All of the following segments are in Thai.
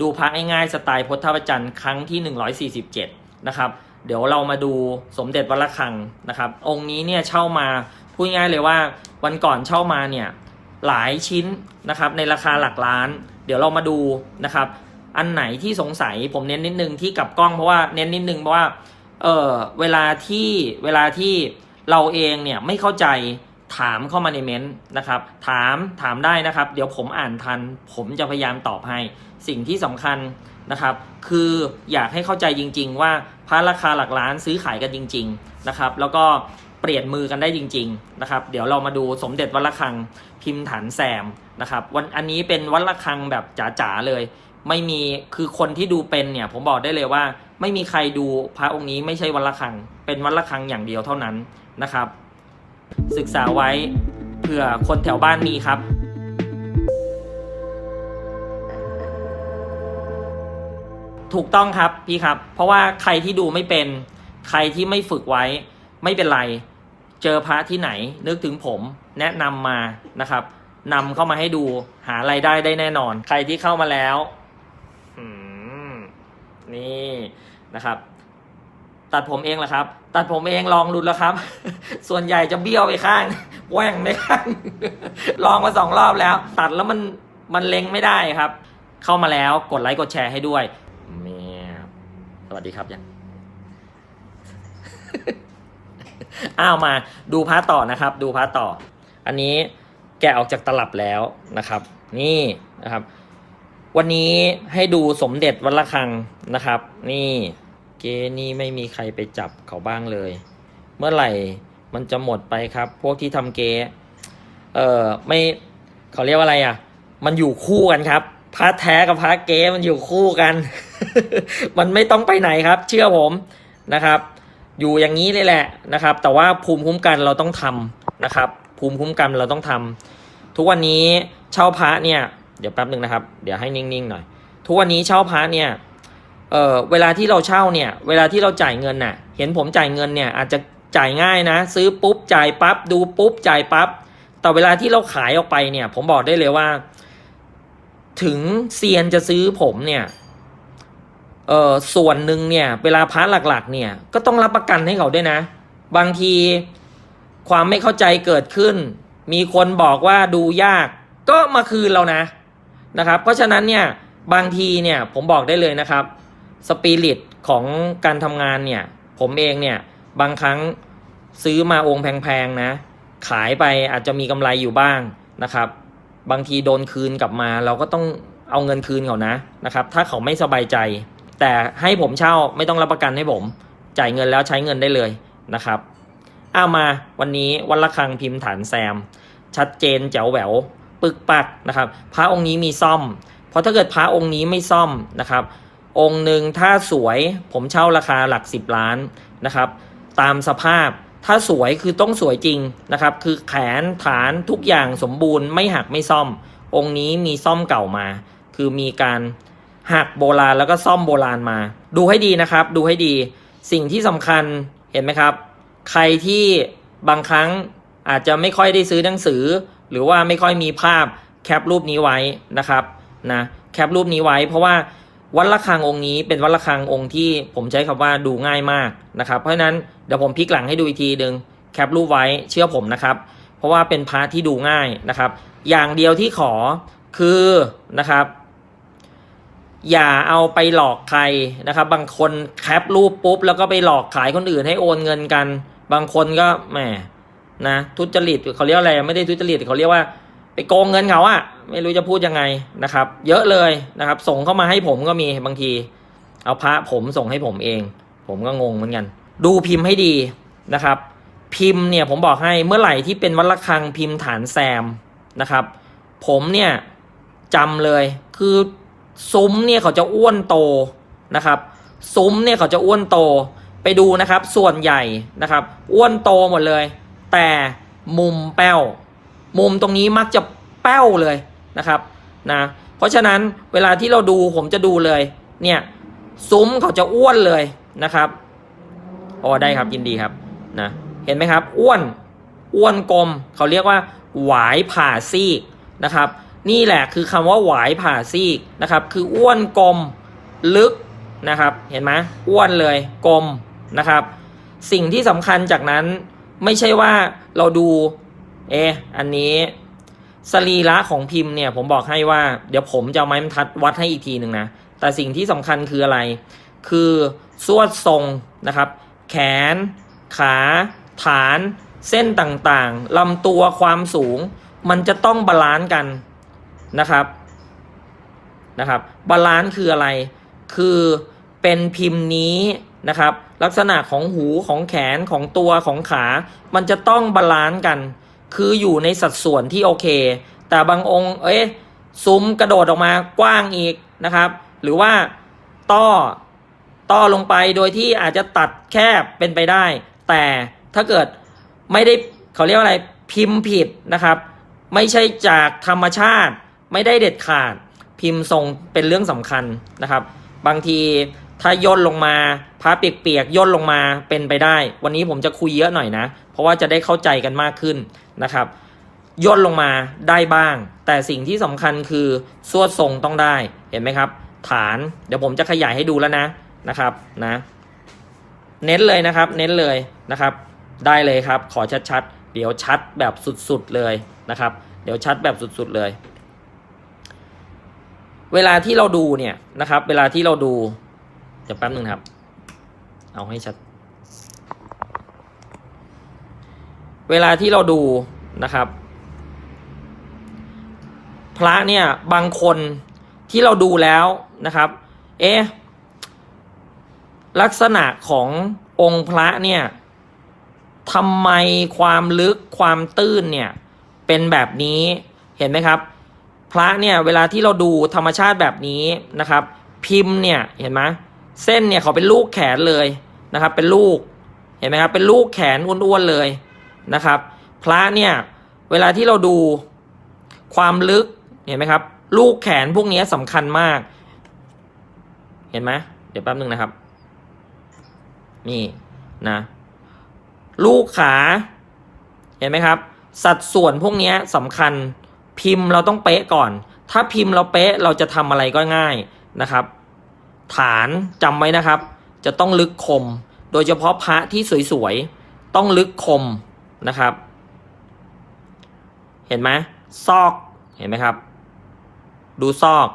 ดูพระง่ายๆสไตล์พุทธวจรรย์ครั้งที่ 147 นะครับ เดี๋ยวเรามาดูสมเด็จวัดระฆังนะครับ องค์นี้เนี่ยเช่ามาพูดง่ายเลยว่าวันก่อนเช่ามาเนี่ยหลายชิ้นนะครับในราคาหลักล้าน เดี๋ยวเรามาดูนะครับ อันไหนที่สงสัยผมเน้นนิดนึงที่กลับกล้องเพราะว่าเน้นนิดนึงเพราะว่าเออเวลาที่เวลาที่เราเองเนี่ยไม่เข้าใจ ถามเข้ามาในเม้นต์นะครับ ถามถามได้นะครับ เดี๋ยวผมอ่านทัน ผมจะพยายามตอบให้ สิ่งที่สำคัญนะครับ คืออยากให้เข้าใจจริง ๆ ว่าพระราคาหลักล้านซื้อขายกันจริง ๆนะครับ แล้วก็เปลี่ยนมือกันได้จริง ๆนะครับ เดี๋ยวเรามาดูสมเด็จวัดระฆังพิมพ์ฐานแซมนะครับวันอันนี้เป็นวัดระฆังแบบจ๋าๆเลย ไม่มีคือคนที่ดูเป็นเนี่ยผมบอกได้เลยว่า ไม่มีใครดูพระองค์นี้ไม่ใช่วัดระฆัง เป็นวัดระฆังอย่างเดียวเท่านั้นนะครับ ศึกษาไว้เผื่อคนแถวบ้านมีครับ ถูกต้องครับพี่ครับ เพราะว่าใครที่ดูไม่เป็น ใครที่ไม่ฝึกไว้ ไม่เป็นไร เจอพระที่ไหน นึกถึงผมแนะนำมานะครับนำเข้ามาให้ดูหาไรายได้ได้แน่นอน ใครที่เข้ามาแล้วนี่นะครับ ตัดผมเองเหรอครับ ตัดผมเองลองดูแล้วครับ ส่วนใหญ่จะเบี้ยวไปข้างแหว่งไปข้างลองมาสองรอบแล้ว ตัดแล้วมันมันเล็งไม่ได้ครับ เข้ามาแล้วกดไลค์กดแชร์ให้ด้วยเมียสวัสดีครับยังอ้าวมาดูพาร์ต่อนะครับ ดูพาร์ต่อ อันนี้แกะออกจากตลับแล้วนะครับ นี่นะครับ วันนี้ให้ดูสมเด็จวัดระฆังนะครับ นี่ เกนี่ไม่มีใครไปจับเขาบ้างเลย เมื่อไหร่มันจะหมดไปครับ พวกที่ทำเกเออไม่เขาเรียกว่าอะไรอะ มันอยู่คู่กันครับพระแท้กับพระเกมันอยู่คู่กัน มันไม่ต้องไปไหนครับ เชื่อผมนะครับ อยู่อย่างนี้เลยแหละนะครับ แต่ว่าภูมิคุ้มกันเราต้องทำนะครับ ภูมิคุ้มกันเราต้องทำทุกวันนี้เช่าพระเนี่ย เดี๋ยวแป๊บหนึ่งนะครับ เดี๋ยวให้นิ่งๆหน่อย ทุกวันนี้เช่าพระเนี่ย เออเวลาที่เราเช่าเนี่ย เวลาที่เราจ่ายเงินน่ะ เห็นผมจ่ายเงินเนี่ยอาจจะจ่ายง่ายนะ ซื้อปุ๊บจ่ายปั๊บดูปุ๊บจ่ายปั๊บแต่เวลาที่เราขายออกไปเนี่ย ผมบอกได้เลยว่า ถึงเซียนจะซื้อผมเนี่ยเออส่วนหนึ่งเนี่ย เวลาพาร์ทหลัก ๆ เนี่ยก็ต้องรับประกันให้เขาด้วยนะ บางทีความไม่เข้าใจเกิดขึ้น มีคนบอกว่าดูยาก ก็มาคืนเรานะนะครับ เพราะฉะนั้นเนี่ยบางทีเนี่ยผมบอกได้เลยนะครับ สปิริตของการทำงานเนี่ย ผมเองเนี่ย บางครั้งซื้อมาองค์แพงๆนะ ขายไปอาจจะมีกำไรอยู่บ้างนะครับ บางทีโดนคืนกลับมา เราก็ต้องเอาเงินคืนเขานะนะครับ ถ้าเขาไม่สบายใจ แต่ให้ผมเช่าไม่ต้องรับประกันให้ผม จ่ายเงินแล้วใช้เงินได้เลยนะครับเอามาวันนี้วันละครังพิมพ์ฐานแซม ชัดเจนแจ๋วแหววปึกปักนะครับ พระองค์นี้มีซ่อม เพราะถ้าเกิดพระองค์นี้ไม่ซ่อมนะครับ องค์หนึ่งถ้าสวยผมเช่าราคาหลัก 10 ล้านนะครับ ตามสภาพถ้าสวยคือต้องสวยจริงนะครับ คือแขนฐานทุกอย่างสมบูรณ์ไม่หักไม่ซ่อม องค์นี้มีซ่อมเก่ามา คือมีการหักโบราณแล้วก็ซ่อมโบราณมา ดูให้ดีนะครับ ดูให้ดี สิ่งที่สำคัญเห็นไหมครับ ใครที่บางครั้งอาจจะไม่ค่อยได้ซื้อหนังสือ หรือว่าไม่ค่อยมีภาพแคปรูปนี้ไว้นะครับนะแคปรูปนี้ไว้เพราะว่า วัดระฆังองค์นี้เป็นวัดระฆังองค์ที่ผมใช้คำว่าดูง่ายมากนะครับ เพราะฉะนั้นเดี๋ยวผมพลิกหลังให้ดูอีกทีหนึ่งแคปรูปไว้เชื่อผมนะครับ เพราะว่าเป็นพระที่ดูง่ายนะครับ อย่างเดียวที่ขอคือนะครับ อย่าเอาไปหลอกใครนะครับ บางคนแคปรูปปุ๊บแล้วก็ไปหลอกขายคนอื่นให้โอนเงินกัน บางคนก็แหมนะทุจริตเขาเรียกอะไรไม่ได้ทุจริตเขาเรียกว่า ไปโกงเงินเขาอะไม่รู้จะพูดยังไงนะครับ เยอะเลยนะครับ ส่งเข้ามาให้ผมก็มีบางที เอาพระผมส่งให้ผมเอง ผมก็งงเหมือนกัน ดูพิมพ์ให้ดีนะครับ พิมพ์เนี่ยผมบอกให้เมื่อไหร่ที่เป็นวัดระฆังพิมพ์ฐานแซมนะครับ ผมเนี่ยจำเลยคือซุ้มเนี่ยเขาจะอ้วนโตนะครับ ซุ้มเนี่ยเขาจะอ้วนโตไปดูนะครับ ส่วนใหญ่นะครับ อ้วนโตหมดเลย แต่มุมแป้ว มุมตรงนี้มักจะแป้วเลยนะครับนะเพราะฉะนั้นเวลาที่เราดูผมจะดูเลยเนี่ยซุ้มเขาจะอ้วนเลยนะครับอ๋อได้ครับยินดีครับนะเห็นไหมครับ อ้วนอ้วนกลมเขาเรียกว่าหวายผ่าซีกนะครับ นี่แหละคือคำว่าหวายผ่าซีกนะครับคืออ้วนกลมลึกนะครับเห็นไหมอ้วนเลยกลมนะครับ สิ่งที่สำคัญจากนั้นไม่ใช่ว่าเราดู เอะอันนี้สรีระของพิมพ์เนี่ยผมบอกให้ว่า เดี๋ยวผมจะเอาไม้บรรทัดวัดให้อีกทีหนึ่งนะ แต่สิ่งที่สำคัญคืออะไร คือสวดทรงนะครับ แขน ขา ฐาน เส้นต่างๆลำตัวความสูง มันจะต้องบาลานซ์กันนะครับนะครับบาลานซ์คืออะไร คือเป็นพิมพ์นี้นะครับ ลักษณะของหูของแขนของตัวของขา มันจะต้องบาลานซ์กัน คืออยู่ในสัดส่วนที่โอเค แต่บางองค์เอ๊ะซุ้มกระโดดออกมากว้างอีกนะครับ หรือว่าต้อต้อลงไปโดยที่อาจจะตัดแคบเป็นไปได้ แต่ถ้าเกิดไม่ได้เขาเรียกว่าอะไรพิมพ์ผิดนะครับ ไม่ใช่จากธรรมชาติไม่ได้เด็ดขาด พิมพ์ทรงเป็นเรื่องสำคัญนะครับ บางทีถ้าย่นลงมาพระเปียกๆย่นลงมาเป็นไปได้ วันนี้ผมจะคุยเยอะหน่อยนะ เพราะว่าจะได้เข้าใจกันมากขึ้น นะครับย่นลงมาได้บ้าง แต่สิ่งที่สำคัญคือสวดทรงต้องได้เห็นไหมครับ ฐานเดี๋ยวผมจะขยายให้ดูแล้วนะนะครับนะเน้นเลยนะครับ เน้นเลยนะครับ ได้เลยครับ ขอชัดๆ เดี๋ยวชัดแบบสุดๆเลยนะครับ เดี๋ยวชัดแบบสุดๆเลย เวลาที่เราดูเนี่ยนะครับ เวลาที่เราดูเดี๋ยวแป๊บนึงครับ เอาให้ชัด เวลาที่เราดูนะครับ พระเนี่ยบางคนที่เราดูแล้วนะครับ เอ๊ะลักษณะขององค์พระเนี่ยทำไมความลึกความตื้นเนี่ยเป็นแบบนี้เห็นไหมครับ พระเนี่ยเวลาที่เราดูธรรมชาติแบบนี้นะครับ พิมพ์เนี่ยเห็นไหมเส้นเนี่ยเขาเป็นลูกแขนเลยนะครับ เป็นลูกเห็นไหมครับเป็นลูกแขนอ้วนๆเลย นะครับ พระเนี่ยเวลาที่เราดูความลึกเห็นไหมครับ ลูกแขนพวกนี้สำคัญมาก เห็นไหมเดี๋ยวแป๊บนึงนะครับ นี่นะ ลูกขาเห็นไหมครับ สัดส่วนพวกนี้สำคัญพิมพ์เราต้องเป๊ะก่อน ถ้าพิมพ์เราเป๊ะเราจะทำอะไรก็ง่ายนะครับ ฐานจำไว้นะครับ จะต้องลึกคม โดยเฉพาะพระที่สวยๆ ต้องลึกคม นะครับ เห็นไหมซอกเห็นไหมครับ ดูซอก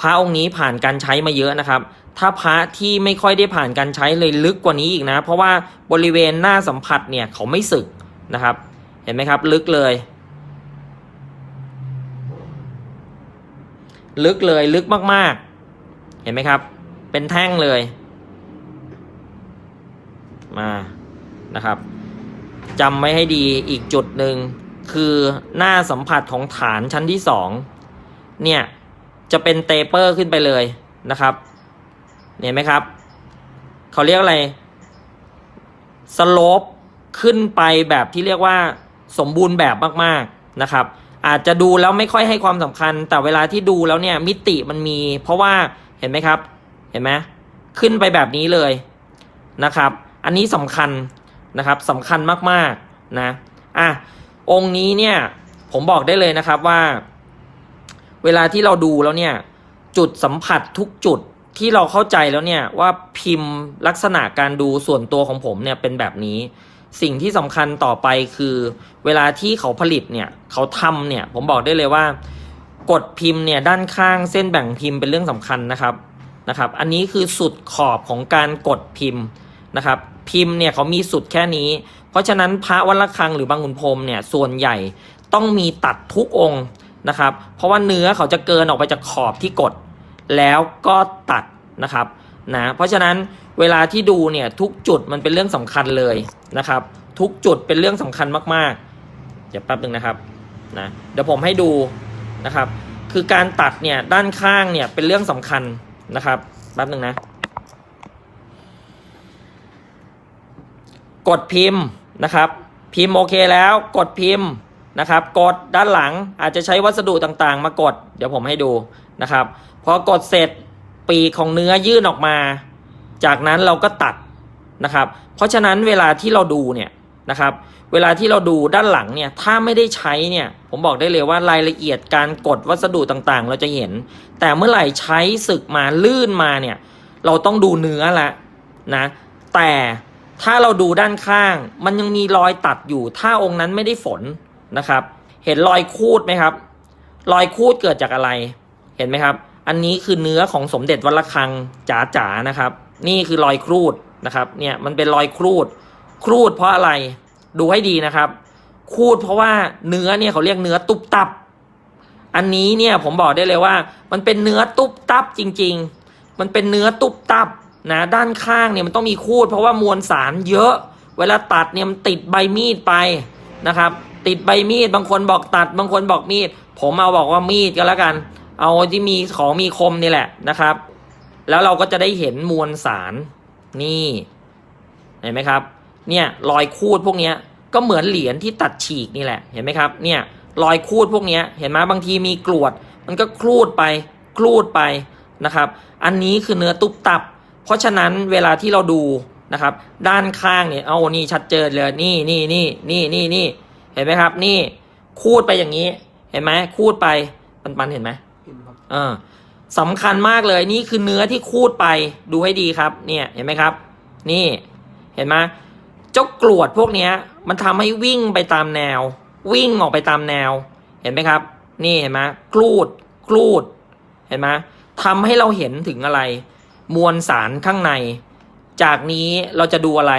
พระองค์นี้ผ่านการใช้มาเยอะนะครับ ถ้าพระที่ไม่ค่อยได้ผ่านการใช้เลยลึกกว่านี้อีกนะ เพราะว่าบริเวณหน้าสัมผัสเนี่ยเขาไม่สึกนะครับ เห็นไหมครับ ลึกเลย ลึกเลยลึกมากๆ เห็นไหมครับ เป็นแท่งเลย มานะครับ จำไว้ให้ดีอีกจุดหนึ่งคือหน้าสัมผัสของฐานชั้นที่สองเนี่ยจะเป็นเตเปอร์ขึ้นไปเลยนะครับเห็นไหมครับ เขาเรียกอะไรสโลปขึ้นไปแบบที่เรียกว่าสมบูรณ์แบบมากๆนะครับ อาจจะดูแล้วไม่ค่อยให้ความสำคัญ แต่เวลาที่ดูแล้วเนี่ยมิติมันมี เพราะว่าเห็นไหมครับ เห็นไหมขึ้นไปแบบนี้เลยนะครับ อันนี้สำคัญ นะครับสำคัญมากๆนะอะองค์นี้เนี่ยผมบอกได้เลยนะครับว่า เวลาที่เราดูแล้วเนี่ยจุดสัมผัสทุกจุดที่เราเข้าใจแล้วเนี่ยว่าพิมพ์ลักษณะการดูส่วนตัวของผมเนี่ยเป็นแบบนี้ สิ่งที่สำคัญต่อไปคือ เวลาที่เขาผลิตเนี่ยเขาทำเนี่ยผมบอกได้เลยว่ากดพิมพ์เนี่ยด้านข้างเส้นแบ่งพิมพ์เป็นเรื่องสำคัญนะครับนะครับ อันนี้คือสุดขอบของการกดพิมพ์ นะครับ พิมพ์เนี่ยเขามีสุดแค่นี้ เพราะฉะนั้นพระวัดระฆังหรือบางขุนพรมเนี่ยส่วนใหญ่ต้องมีตัดทุกองค์นะครับ เพราะว่าเนื้อเขาจะเกินออกไปจากขอบที่กด แล้วก็ตัดนะครับนะเพราะฉะนั้นเวลาที่ดูเนี่ยทุกจุดมันเป็นเรื่องสำคัญเลยนะครับ ทุกจุดเป็นเรื่องสำคัญมากๆเดี๋ยวแป๊บนึงนะครับนะเดี๋ยวผมให้ดูนะครับ คือการตัดเนี่ยด้านข้างเนี่ยเป็นเรื่องสำคัญนะครับแป๊บนึงนะ กดพิมพ์นะครับ พิมพ์โอเคแล้วกดพิมพ์นะครับ กดด้านหลังอาจจะใช้วัสดุต่างๆ มากด เดี๋ยวผมให้ดูนะครับ พอกดเสร็จปีกของเนื้อยื่นออกมา จากนั้นเราก็ตัดนะครับ เพราะฉะนั้นเวลาที่เราดูเนี่ยนะครับเวลาที่เราดูด้านหลังเนี่ยถ้าไม่ได้ใช้เนี่ยผมบอกได้เลยว่ารายละเอียดการกดวัสดุต่างๆ เราจะเห็น แต่เมื่อไหร่ใช้ศึกมาลื่นมาเนี่ยเราต้องดูเนื้อละนะแต่ ถ้าเราดูด้านข้าง มันยังมีรอยตัดอยู่ ถ้าองค์นั้นไม่ได้ฝนนะครับ เห็นรอยคูดไหมครับ รอยคูดเกิดจากอะไร เห็นไหมครับ อันนี้คือเนื้อของสมเด็จวัดระฆังจ๋าๆนะครับ นี่คือรอยครูดนะครับ เนี่ยมันเป็นรอยครูด ครูดเพราะอะไร ดูให้ดีนะครับครูดเพราะว่าเนื้อเนี่ยเขาเรียกเนื้อตุบตับ อันนี้เนี่ยผมบอกได้เลยว่า มันเป็นเนื้อตุบตับจริง ๆ มันเป็นเนื้อตุบตับ นะด้านข้างเนี่ยมันต้องมีคูด เพราะว่ามวลสารเยอะ เวลาตัดเนี่ยมันติดใบมีดไปนะครับ ติดใบมีดบางคนบอกตัด บางคนบอกมีด ผมเอาบอกว่ามีดก็แล้วกัน เอาที่มีของมีคมนี่แหละนะครับ แล้วเราก็จะได้เห็นมวลสารนี่เห็นไหมครับ เนี่ยรอยคูดพวกนี้ก็เหมือนเหรียญที่ตัดฉีกนี่แหละเห็นไหมครับเนี่ยรอยคูดพวกนี้เห็นไหมบางทีมีกรวด มันก็ครูดไปครูดไปนะครับ อันนี้คือเนื้อตุบตับ เพราะฉะนั้นเวลาที่เราดูนะครับ ด้านข้างเนี่ยเอานี่ชัดเจนเลยนี่นี่นี่นี่นี่นี่เห็นไหมครับ นี่คูดไปอย่างนี้ เห็นไหมคูดไปปันปันๆเห็นไหมเห็นครับเออสำคัญมากเลยนี่คือเนื้อที่คูดไปดูให้ดีครับ เนี่ยเห็นไหมครับ นี่เห็นไหมเจ้ากรวดพวกเนี้ยมันทำให้วิ่งไปตามแนว วิ่งออกไปตามแนว เห็นไหมครับ นี่เห็นไหมกรูดกรูด เห็นไหมทำให้เราเห็นถึงอะไร มวลสารข้างใน จากนี้เราจะดูอะไร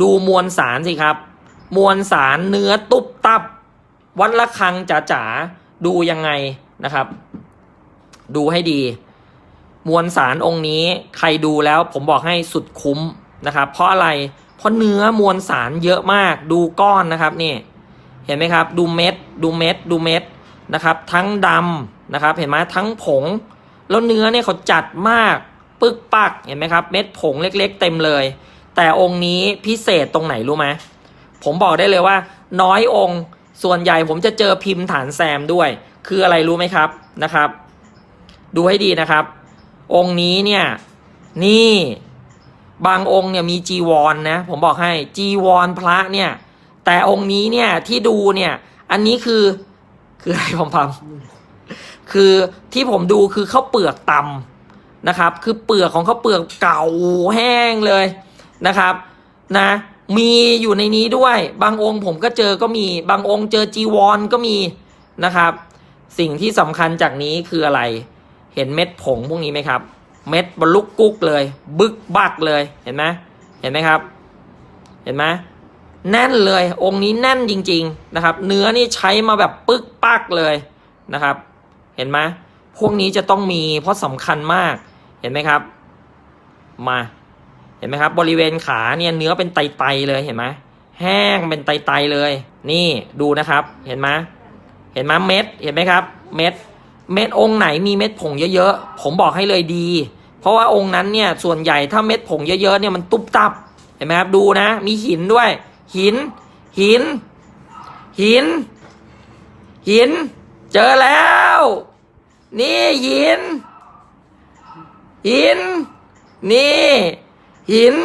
ดูมวลสารสิครับ มวลสารเนื้อตุบตับ วัดละคังจ๋าๆดูยังไงนะครับ ดูให้ดี มวลสารองค์นี้ใครดูแล้วผมบอกให้สุดคุ้มนะครับ เพราะอะไรเพราะเนื้อมวลสารเยอะมากดูก้อนนะครับนี่เห็นไหมครับ ดูเม็ด ดูเม็ด ดูเม็ดนะครับ ทั้งดำนะครับ เห็นไหมทั้งผง แล้วเนื้อเนี่ยเขาจัดมาก ปึกปักเห็นไหมครับ เม็ดผงเล็กๆ เต็มเลย แต่องค์นี้พิเศษตรงไหนรู้ไหมผมบอกได้เลยว่า น้อยองค์ส่วนใหญ่ผมจะเจอพิมพ์ฐานแซมด้วย คืออะไรรู้ไหมครับนะครับ ดูให้ดีนะครับ องค์นี้เนี่ยนี่บางองค์เนี่ยมีจีวรนนะผมบอกให้จีวรพระเนี่ย แต่องค์นี้เนี่ยที่ดูเนี่ย อันนี้คือคืออะไรผมพามคือที่ผมดูคือข้าวเปลือกตำ นะครับ คือเปลือกของข้าวเปลือกเก่าแห้งเลยนะครับนะมีอยู่ในนี้ด้วย บางองค์ผมก็เจอก็มี บางองค์เจอจีวรก็มีนะครับ สิ่งที่สำคัญจากนี้คืออะไร เห็นเม็ดผงพวกนี้ไหมครับ เม็ดบรรลุกกุ๊กเลย บึกบักเลยเห็นไหมเห็นไหมครับ เห็นไหมแน่นเลย องค์นี้แน่นจริง ๆนะครับ เนื้อนี่ใช้มาแบบปึกปักเลยนะครับ เห็นไหมพวกนี้จะต้องมีเพราะสำคัญมาก เห็นไหมครับ มา เห็นไหมครับ บริเวณขาเนี่ยเนื้อเป็นไตๆเลยเห็นไหมแห้งเป็นไตๆเลย นี่ดูนะครับ เห็นไหมเห็นไหมเม็ด เห็นไหมครับ เม็ด เม็ดองค์ไหนมีเม็ดผงเยอะๆ ผมบอกให้เลยดี เพราะว่าองค์นั้นเนี่ยส่วนใหญ่ถ้าเม็ดผงเยอะๆเนี่ยมันตุบตับ เห็นไหมครับ ดูนะ มีหินด้วย หิน หิน หิน หิน เจอแล้ว นี่หิน หิน นี่ หิน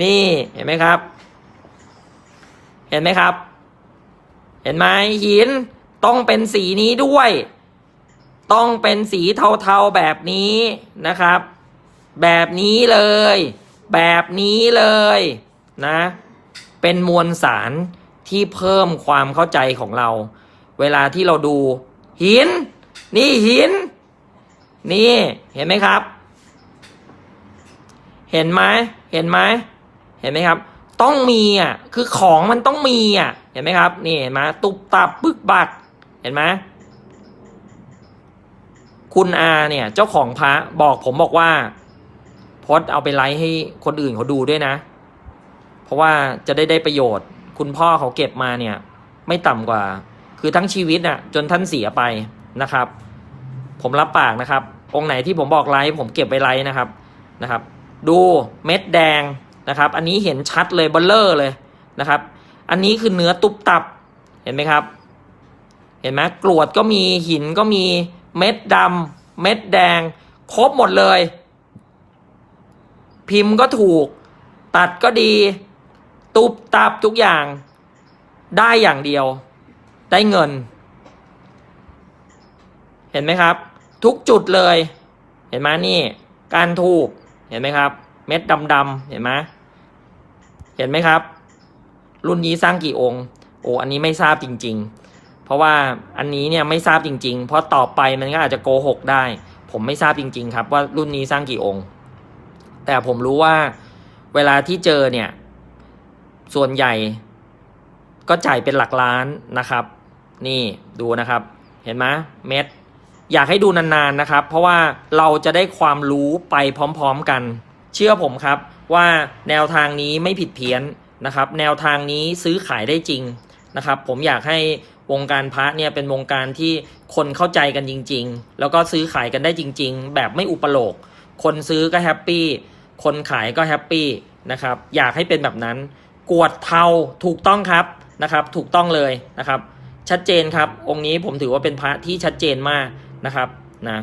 นี่เห็นไหมครับ เห็นไหมครับ เห็นไหมหินต้องเป็นสีนี้ด้วย ต้องเป็นสีเทาๆแบบนี้นะครับ แบบนี้เลย แบบนี้เลยนะ เป็นมวลสารที่เพิ่มความเข้าใจของเรา เวลาที่เราดูหิน นี่หิน นี่เห็นไหมครับ เห็นไหมเห็นไหมเห็นไหมครับ ต้องมีอะคือของมันต้องมีอะเห็นไหมครับ นี่เห็นไหมตุบตับบึกบักเห็นไหมคุณอาเนี่ย เจ้าของพระบอกผมบอกว่าพดเอาไปไลฟ์ให้คนอื่นเขาดูด้วยนะ เพราะว่าจะได้ได้ประโยชน์ คุณพ่อเขาเก็บมาเนี่ย ไม่ต่ำกว่า คือทั้งชีวิตน่ะ จนท่านเสียไปนะครับ ผมรับปากนะครับ องค์ไหนที่ผมบอกไลฟ์ผมเก็บไว้ไลฟ์นะครับนะครับ ดูเม็ดแดงนะครับ อันนี้เห็นชัดเลยเบลเลอร์เลยนะครับ อันนี้คือเนื้อตุบตับเห็นไหมครับ เห็นไหมกรวดก็มีหินก็มีเม็ดดำเม็ดแดง ครบหมดเลย พิมพ์ก็ถูก ตัดก็ดี ตุบตับทุกอย่าง ได้อย่างเดียว ได้เงิน เห็นไหมครับ ทุกจุดเลย เห็นไหมนี่การทูบเห็นไหมครับ เม็ดดำๆเห็นไหมเห็นไหมครับ รุ่นนี้สร้างกี่องค์โอ้อันนี้ไม่ทราบจริง ๆ เพราะว่าอันนี้เนี่ยไม่ทราบจริง ๆ เพราะต่อไปมันก็อาจจะโกหกได้ ผมไม่ทราบจริง ๆ ครับ ว่ารุ่นนี้สร้างกี่องค์ แต่ผมรู้ว่าเวลาที่เจอเนี่ย ส่วนใหญ่ก็จ่ายเป็นหลักล้านนะครับ นี่ดูนะครับ เห็นไหมเม็ด อยากให้ดูนานๆนะครับ เพราะว่าเราจะได้ความรู้ไปพร้อมๆกัน เชื่อผมครับว่าแนวทางนี้ไม่ผิดเพี้ยนนะครับ แนวทางนี้ซื้อขายได้จริงนะครับ ผมอยากให้วงการพระเนี่ยเป็นวงการที่คนเข้าใจกันจริง ๆ แล้วก็ซื้อขายกันได้จริง ๆ แบบไม่อุปโลก คนซื้อก็แฮปปี้ คนขายก็แฮปปี้นะครับ อยากให้เป็นแบบนั้น กวดเทาถูกต้องครับนะครับ ถูกต้องเลยนะครับ ชัดเจนครับ องค์นี้ผมถือว่าเป็นพระที่ชัดเจนมาก นะครับนะ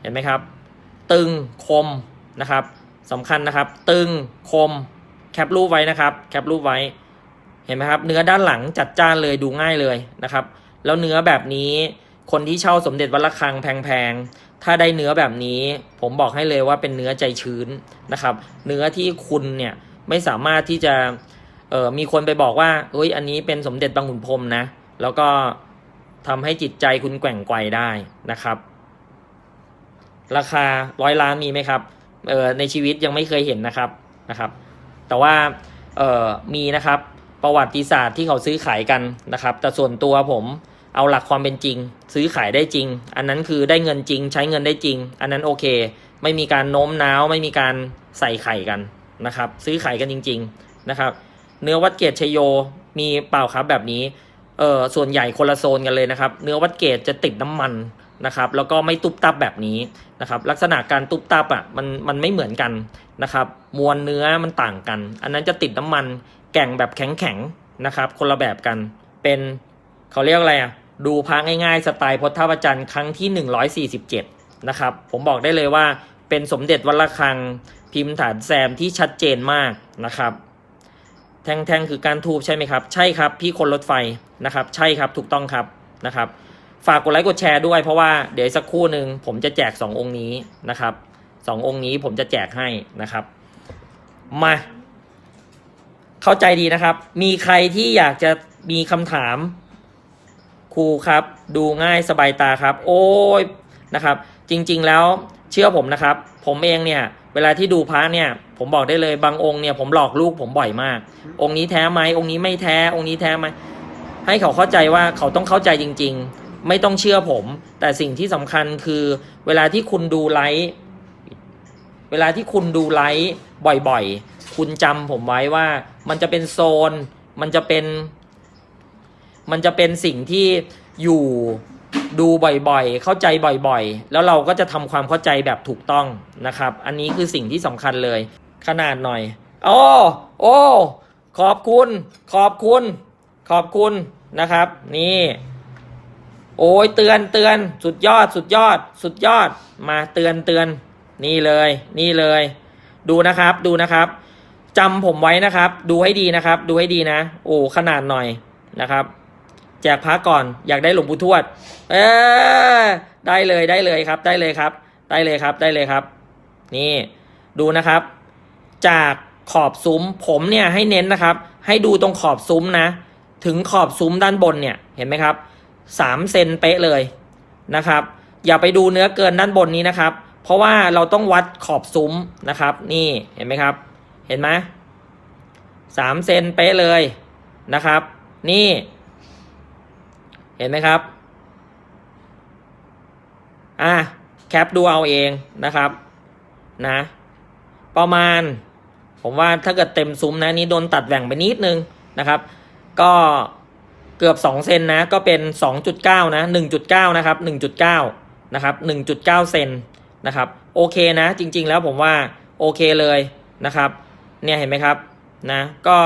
เห็นไหมครับ ตึงคมนะครับสำคัญนะครับ ตึงคมแคปรูปไว้นะครับ แคปรูปไว้เห็นไหมครับ เนื้อด้านหลังจัดจ้านเลยดูง่ายเลยนะครับ แล้วเนื้อแบบนี้คนที่เช่าสมเด็จวัดระฆังแพงๆ ถ้าได้เนื้อแบบนี้ ผมบอกให้เลยว่าเป็นเนื้อใจชื้นนะครับ เนื้อที่คุณเนี่ยไม่สามารถที่จะมีคนไปบอกว่าเอ้ยอันนี้เป็นสมเด็จบางขุนพรมนะ แล้วก็ ทำให้จิตใจคุณแกว่งไกวได้นะครับ ราคาร้อยล้านมีไหมครับเออในชีวิตยังไม่เคยเห็นนะครับนะครับ แต่ว่าเออมีนะครับประวัติศาสตร์ที่เขาซื้อขายกันนะครับ แต่ส่วนตัวผมเอาหลักความเป็นจริง ซื้อขายได้จริง อันนั้นคือได้เงินจริง ใช้เงินได้จริง อันนั้นโอเค ไม่มีการโน้มน้าว ไม่มีการใส่ไข่กันนะครับ ซื้อขายกันจริง ๆนะครับ เนื้อวัดเกตชยโยมีเปล่าครับแบบนี้ เออส่วนใหญ่คนละโซนกันเลยนะครับ เนื้อวัดเกตจะติดน้ำมันนะครับแล้วก็ไม่ตุบตับแบบนี้นะครับลักษณะการตุบตับอะมันมันไม่เหมือนกันนะครับมวลเนื้อมันต่างกัน อันนั้นจะติดน้ำมันแก่งแบบแข็งๆนะครับคนละแบบกันเป็นเขาเรียกอะไรอะดูพระง่ายๆ สไตล์พจทวจันทร์ครั้งที่ 147นะครับผมบอกได้เลยว่าเป็นสมเด็จวัดระฆังพิมพ์ฐานแซมที่ชัดเจนมากนะครับ แท่งคือการทูบใช่ไหมครับ ใช่ครับพี่คนรถไฟนะครับ ใช่ครับถูกต้องครับนะครับ ฝากกดไลค์กดแชร์ด้วยเพราะว่าเดี๋ยวสักครู่หนึ่งผมจะแจก 2 องค์นี้นะครับสององค์นี้ผมจะแจกให้นะครับ มา เข้าใจดีนะครับ มีใครที่อยากจะมีคำถามครูครับ ดูง่ายสบายตาครับ โอ้ยนะครับ จริง ๆ แล้วเชื่อผมนะครับ ผมเองเนี่ย เวลาที่ดูพระเนี่ย ผมบอกได้เลยบางองค์เนี่ยผมหลอกลูกผมบ่อยมาก องค์นี้แท้ไหมองค์นี้ไม่แท้ องค์นี้แท้ไหมให้เขาเข้าใจว่าเขาต้องเข้าใจจริง ๆ ไม่ต้องเชื่อผม แต่สิ่งที่สำคัญคือเวลาที่คุณดูไลฟ์เวลาที่คุณดูไลฟ์บ่อยๆ คุณจำผมไว้ว่ามันจะเป็นโซน มันจะเป็น มันจะเป็นสิ่งที่อยู่ ดูบ่อยๆ เข้าใจบ่อยๆ แล้วเราก็จะทำความเข้าใจแบบถูกต้องนะครับ อันนี้คือสิ่งที่สำคัญเลย ขนาดหน่อยโอ้โอ้ขอบคุณ ขอบคุณ ขอบคุณนะครับ นี่ โอ้ยเตือนเตือนสุดยอดสุดยอด สุดยอดมาเตือนเตือน นี่เลย นี่เลย ดูนะครับดูนะครับจำผมไว้นะครับ ดูให้ดีนะครับ ดูให้ดีนะ โอ้ขนาดหน่อยนะครับ แจกพักก่อนอยากได้หลวงปู่ทวด เออได้เลยได้เลยครับ ได้เลยครับ ได้เลยครับได้เลยครับ นี่ดูนะครับ จากขอบซุ้ม ผมเนี่ยให้เน้นนะครับ ให้ดูตรงขอบซุ้มนะ ถึงขอบซุ้มด้านบนเนี่ยเห็นไหมครับสามเซนเป๊ะเลยนะครับ อย่าไปดูเนื้อเกินด้านบนนี้นะครับ เพราะว่าเราต้องวัดขอบซุ้มนะครับ นี่เห็นไหมครับ เห็นไหมสามเซนเป๊ะเลยนะครับ นี่ เห็นไหมครับ อะแคปดูเอาเองนะครับนะ ประมาณ ผมว่าถ้าเกิดเต็มซุ้มนะนี้โดนตัดแหว่งไปนิดนึงนะครับ ก็เกือบ 2 เซนนะ ก็เป็น 2.9 นะ 1.9 นะครับ 1.9 นะครับ 1.9 เซนนะครับ โอเคนะ จริง ๆ แล้วผมว่าโอเคเลยนะครับ เนี่ยเห็นไหมครับ นะ ก็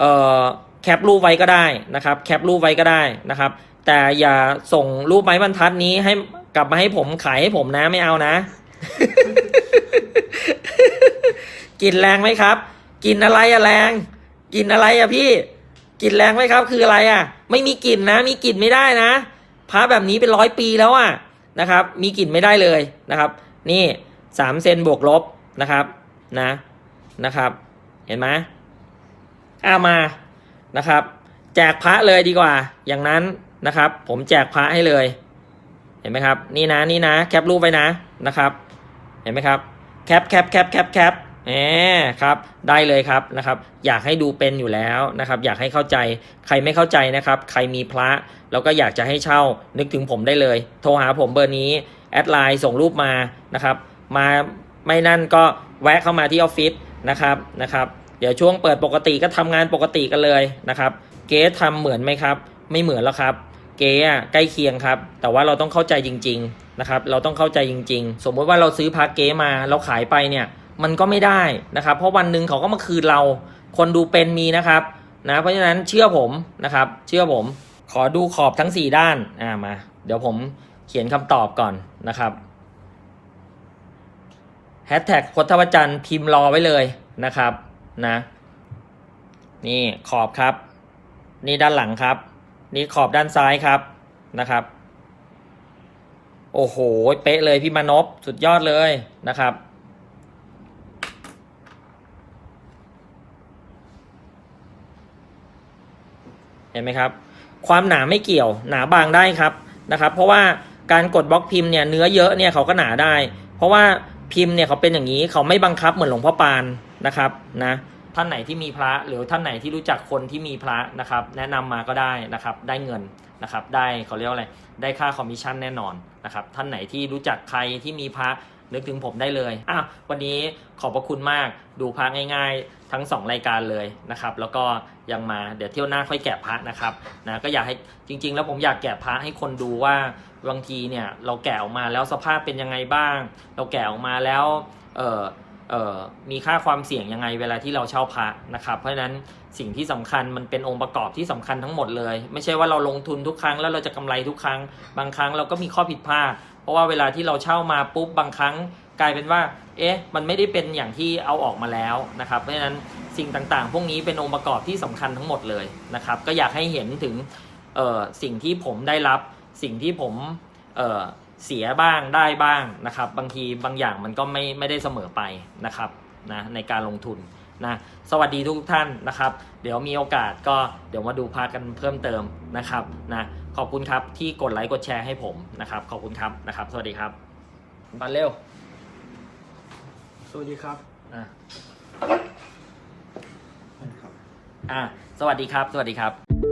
เอ่อ แคปรูปไว้ก็ได้นะครับแคปรูปไว้ก็ได้นะครับ แต่อย่าส่งรูปไม้บรรทัดนี้ให้กลับมาให้ผมขายให้ผมนะไม่เอานะกลินแรงไหมครับกลิ่นอะไรอะแรงกลิ่นอะไรอะพี่กลิ่นแรงไหมครับ คืออะไรอะไม่มีกลิ่นนะ มีกลิ่นไม่ได้นะพระแบบนี้เป็นร้อยปีแล้วอะนะครับ มีกลิ่นไม่ได้เลยนะครับ นี่สามเซนบวกลบนะครับนะนะครับ เห็นไหมอามา นะครับ แจกพระเลยดีกว่า อย่างนั้นนะครับ ผมแจกพระให้เลย เห็นไหมครับ นี่นะนี่นะแคปรูปไว้นะนะครับ เห็นไหมครับแคปแคปแคปแคปแคปแหมครับได้เลยครับนะครับ อยากให้ดูเป็นอยู่แล้วนะครับ อยากให้เข้าใจใครไม่เข้าใจนะครับ ใครมีพระแล้วก็อยากจะให้เช่านึกถึงผมได้เลย โทรหาผมเบอร์นี้แอดไลน์ส่งรูปมานะครับ มาไม่นั่นก็แวะเข้ามาที่ออฟฟิศนะครับนะครับ เดี๋ยวช่วงเปิดปกติก็ทำงานปกติกันเลยนะครับ เก๊ทำเหมือนไหมครับ ไม่เหมือนแล้วครับ เก๊อะใกล้เคียงครับ แต่ว่าเราต้องเข้าใจจริง ๆนะครับ เราต้องเข้าใจจริง ๆ สมมติว่าเราซื้อพระเก๊มาเราขายไปเนี่ยมันก็ไม่ได้นะครับ เพราะวันหนึ่งเขาก็มาคืนเรา คนดูเป็นมีนะครับนะเพราะฉะนั้นเชื่อผมนะครับ เชื่อผม ขอดูขอบทั้ง 4 ด้านอ่ามา เดี๋ยวผมเขียนคำตอบก่อนนะครับแฮชแท็กพจวจันทร์พิมพ์รอไว้เลยนะครับ นะ นี่ขอบครับ นี่ด้านหลังครับ นี่ขอบด้านซ้ายครับนะครับ โอ้โห เป๊ะเลยพี่มานพสุดยอดเลยนะครับ เห็นไหมครับ ความหนาไม่เกี่ยวหนาบางได้ครับนะครับ เพราะว่าการกดบล็อกพิมพ์เนี่ยเนื้อเยอะเนี่ยเขาก็หนาได้ เพราะว่าพิมพ์เนี่ยเขาเป็นอย่างนี้เขาไม่บังคับเหมือนหลวงพ่อปาน นะครับนะท่านไหนที่มีพระหรือท่านไหนที่รู้จักคนที่มีพระนะครับ แนะนำมาก็ได้นะครับได้เงินนะครับได้เขาเรียกว่าอะไรได้ค่าคอมมิชชั่นแน่นอนนะครับท่านไหนที่รู้จักใครที่มีพระนึกถึงผมได้เลยอ้าววันนี้ขอบพระคุณมากดูพระง่ายๆ ทั้ง 2 รายการเลยนะครับ แล้วก็ยังมาเดี๋ยวเที่ยวหน้าค่อยแกะพระนะครับนะก็อยากให้จริง ๆ แล้วผมอยากแกะพระให้คนดูว่าบางทีเนี่ยเราแกะออกมาแล้วสภาพเป็นยังไงบ้าง เราแกะออกมาแล้วเออ มีค่าความเสี่ยงยังไงเวลาที่เราเช่าพระนะครับ เพราะฉะนั้นสิ่งที่สำคัญมันเป็นองค์ประกอบที่สำคัญทั้งหมดเลย ไม่ใช่ว่าเราลงทุนทุกครั้งแล้วเราจะกำไรทุกครั้ง บางครั้งเราก็มีข้อผิดพลาด เพราะว่าเวลาที่เราเช่ามาปุ๊บบางครั้งกลายเป็นว่า เอ๊ะ มันไม่ได้เป็นอย่างที่เอาออกมาแล้วนะครับ เพราะฉะนั้นสิ่งต่างๆ พวกนี้เป็นองค์ประกอบที่สำคัญทั้งหมดเลยนะครับ ก็อยากให้เห็นถึงสิ่งที่ผมได้รับ สิ่งที่ผม เอ่อเสียบ้างได้บ้างนะครับ บางทีบางอย่างมันก็ไม่ไม่ได้เสมอไปนะครับนะในการลงทุนนะสวัสดีทุกท่านนะครับ เดี๋ยวมีโอกาสก็เดี๋ยวมาดูพากันเพิ่มเติมนะครับนะขอบคุณครับที่กดไลค์กดแชร์ให้ผมนะครับ ขอบคุณครับนะครับ สวัสดีครับบันเร็วสวัสดีครับอะอะสวัสดีครับ สวัสดีครับ